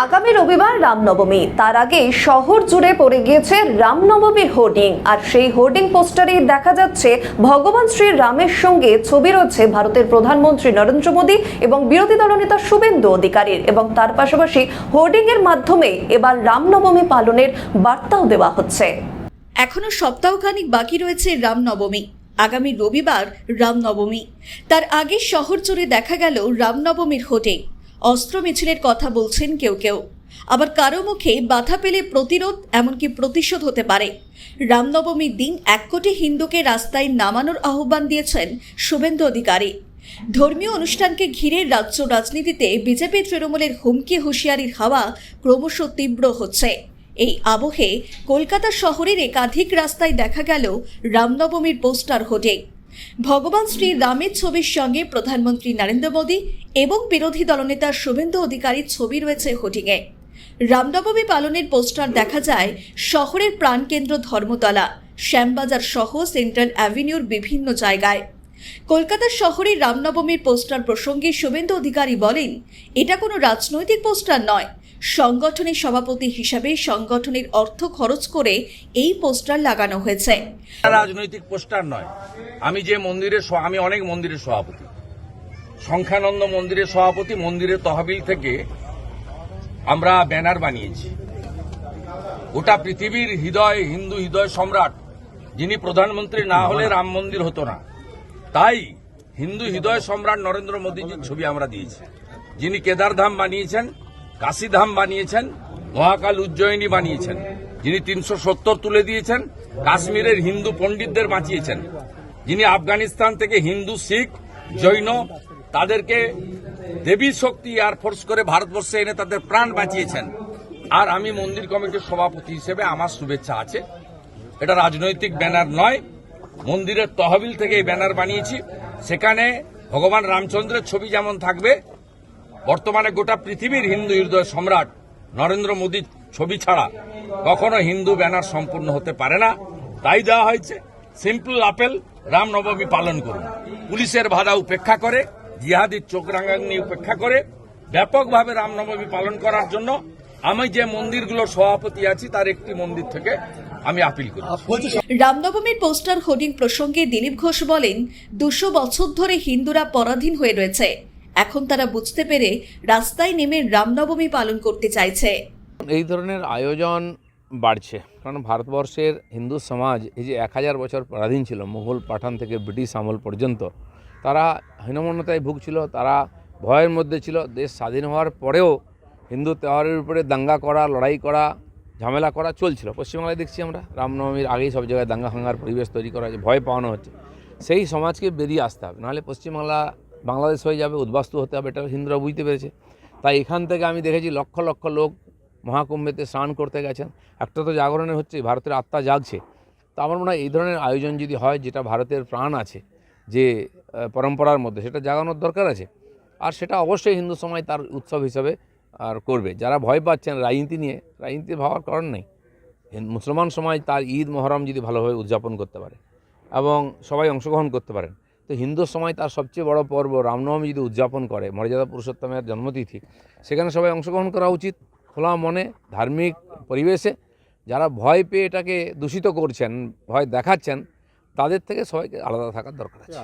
আগামী রবিবার রামনবমী। তার আগে শহর জুড়ে পড়ে গিয়েছে রামনবমীর হোর্ডিং। আর সেই হোর্ডিং পোস্টারে দেখা যাচ্ছে, ভগবান শ্রী রামের সঙ্গে ছবি রয়েছে ভারতের প্রধানমন্ত্রী নরেন্দ্র মোদী এবং বিরোধী দলনেতা শুভেন্দু অধিকারীর। এবং তার পাশাপাশি হোর্ডিং এর মাধ্যমে এবার রামনবমী পালনের বার্তাও দেওয়া হচ্ছে। এখনও সপ্তাহখানিক বাকি রয়েছে রামনবমী। আগামী রবিবার রামনবমী। তার আগে শহর জুড়ে দেখা গেল রামনবমীর হোটেং অস্ত্র মিছিলের কথা বলছেন কেউ কেউ। আবার কারও মুখে বাধা পেলে প্রতিরোধ, এমনকি প্রতিশোধ হতে পারে। রামনবমীর দিন এক কোটি হিন্দুকে রাস্তায় নামানোর আহ্বান দিয়েছেন শুভেন্দু অধিকারী। ধর্মীয় অনুষ্ঠানকে ঘিরে রাজ্য রাজনীতিতে বিজেপি তৃণমূলের হুমকি হুঁশিয়ারির হাওয়া ক্রমশ তীব্র হচ্ছে। এই আবহে কলকাতা শহরের একাধিক রাস্তায় দেখা গেল রামনবমীর পোস্টার হোর্ডিং ভগবান শ্রী রামের ছবির সঙ্গে প্রধানমন্ত্রী নরেন্দ্র মোদী এবং বিরোধী দলনেতা শুভেন্দু অধিকারীর ছবি রয়েছে হোর্ডিংয়ে রামনবমী পালনের পোস্টার দেখা যায় শহরের প্রাণকেন্দ্র ধর্মতলা, শ্যামবাজার সহ সেন্ট্রাল অ্যাভিনিউর বিভিন্ন জায়গায়। কলকাতা শহরে রামনবমীর পোস্টার প্রসঙ্গে শুভেন্দু অধিকারী বলেন, এটা কোনো রাজনৈতিক পোস্টার নয় সংগঠনের সভাপতি হিসাবে সংগঠনের অর্থ খরচ করে এই পোস্টার লাগানো হয়েছে। রাজনৈতিক পোস্টার নয়। আমি যে মন্দিরে আমি অনেক মন্দিরের সভাপতি। সংখ্যানন্দ মন্দিরের সভাপতি, মন্দিরের তহবিল থেকে আমরা ব্যানার বানিয়েছি। গোটা পৃথিবীর হৃদয়, হিন্দু হৃদয় সম্রাট, যিনি প্রধানমন্ত্রী না হলে রাম মন্দির হতো না। তাই হিন্দু হৃদয় সম্রাট নরেন্দ্র মোদীজির ছবি আমরা দিয়েছি। যিনি কেদারধাম বানিয়েছেন কাশীধাম বানিয়েছেন, মহাকাল উজ্জয়িনী বানিয়েছেন, যিনি তিনশো সত্তর তুলে দিয়েছেন, কাশ্মীরের হিন্দু পণ্ডিতদের বাঁচিয়েছেন। যিনি আফগানিস্তান থেকে হিন্দু, শিখ, জৈন, তাদেরকে দেবী শক্তি এয়ারফোর্স করে ভারতবর্ষে এনে তাদের প্রাণ বাঁচিয়েছেন। আর আমি মন্দির কমিটির সভাপতি হিসেবে আমার শুভেচ্ছা আছে। এটা রাজনৈতিক ব্যানার নয়, মন্দিরের তহবিল থেকে এই ব্যানার বানিয়েছি। সেখানে ভগবান রামচন্দ্রের ছবি যেমন থাকবে বর্তমানে গোটা পৃথিবীর হিন্দু হৃদয় সম্রাট নরেন্দ্র মোদীর ছবি ছাড়া কখনো হিন্দু ব্যানার সম্পূর্ণ হতে পারে না। তাই দেওয়া হয়েছে সিম্পল আপেল রামনবমী পালন করুন। পুলিশের বাধা উপেক্ষা করে জিহাদির চোখ রাঙানি উপেক্ষা করে, ব্যাপকভাবে রামনবমী পালন করার জন্য আমি যে মন্দিরগুলোর সভাপতি আছি, তার একটি মন্দির থেকে আমি আপিল করি। রামনবমীর পোস্টার হোর্ডিং প্রসঙ্গে দিলীপ ঘোষ বলেন, দুশো বছর ধরে হিন্দুরা পরাধীন হয়ে রয়েছে। এখন তারা বুঝতে পেরে রাস্তায় নেমে রামনবমী পালন করতে চাইছে। এই ধরনের আয়োজন বাড়ছে। কারণ ভারতবর্ষের হিন্দু সমাজ এই যে এক হাজার বছর পরাধীন ছিল, মুঘল পাঠান থেকে ব্রিটিশ আমল পর্যন্ত, তারা হীনমন্যতায় ভুগছিল, তারা ভয়ের মধ্যে ছিল, দেশ স্বাধীন হওয়ার পরেও হিন্দু তেওহারের উপরে দাঙ্গা করা, লড়াই করা, ঝামেলা করা চলছিল। পশ্চিমবাংলায় দেখছি আমরা, রামনবমীর আগেই সব জায়গায় দাঙ্গা, হাঙ্গার পরিবেশ তৈরি করা হয়েছে, ভয় পাওয়ানো হচ্ছে। সেই সমাজকে বেরিয়ে আসতে হবে। নাহলে পশ্চিমবাংলা বাংলাদেশ হয়ে যাবে, উদ্বাস্তু হতে হবে, এটা হিন্দুরা বুঝতে পেরেছে। তাই এখান থেকে আমি দেখেছি লক্ষ লক্ষ লোক মহাকুম্ভেতে স্নান করতে গেছেন। একটা তো জাগরণে হচ্ছে, ভারতের আত্মা জাগছে। তো আমার মনে হয় এই ধরনের আয়োজন যদি হয়, যেটা ভারতের প্রাণ আছে, যে পরম্পরার মধ্যে, সেটা জাগানোর দরকার আছে। আর সেটা অবশ্যই হিন্দু সময় তার উৎসব হিসাবে, আর করবে। যারা ভয় পাচ্ছেন রাজনীতি নিয়ে, রাজনীতি ভাবার কারণ নেই। মুসলমান সমাজ তার ঈদ মহরম যদি ভালোভাবে উদযাপন করতে পারে, এবং সবাই অংশগ্রহণ করতে পারেন তো হিন্দু সময় তার সবচেয়ে বড় পর্ব রামনবমী যদি উদযাপন করে, মর্যাদা পুরুষোত্তমের জন্মতিথি, সেখানে সবাই অংশগ্রহণ করা উচিত। খোলা মনে, ধার্মিক পরিবেশে যারা ভয় পেয়ে এটাকে দূষিত করছেন, ভয় দেখাচ্ছেন, তাদের থেকে সবাইকে আলাদা থাকার দরকার আছে।